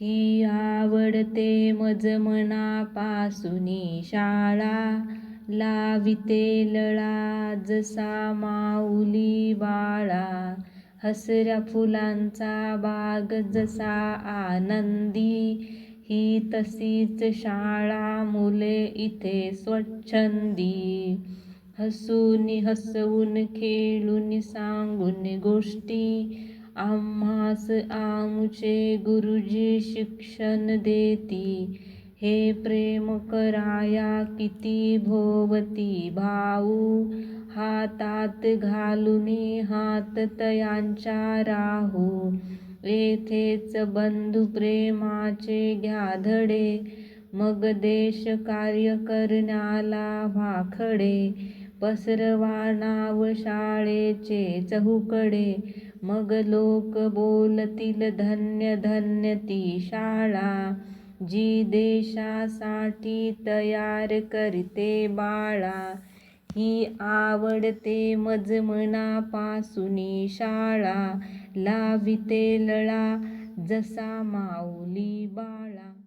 ही आवडते मज मनापासुनी शाळा. लाविते लळा जसा माऊली बाळा. हसऱ्या फुलांचा बाग जसा आनंदी. ही तशीच शाळा मुले इथे स्वच्छंदी. हसून हसवून खेळून सांगून गोष्टी आम्हास आमचे गुरुजी शिक्षण देती. हे प्रेम कराया किती भोवती भाऊ. हातात घालून हात तयांच्या राहू. येथेच बंधू प्रेमाचे घ्या धडे मग देश कार्य करण्याला वाखडे. पसरवा नाव शाळेचे चहूकडे. मग लोक बोलतील धन्य धन्य ती शाळा जी देशासाठी तयार करते बाळा. ही आवडते मज मनापासुनी शाळा लाविते लळा जसा माऊली बाळा.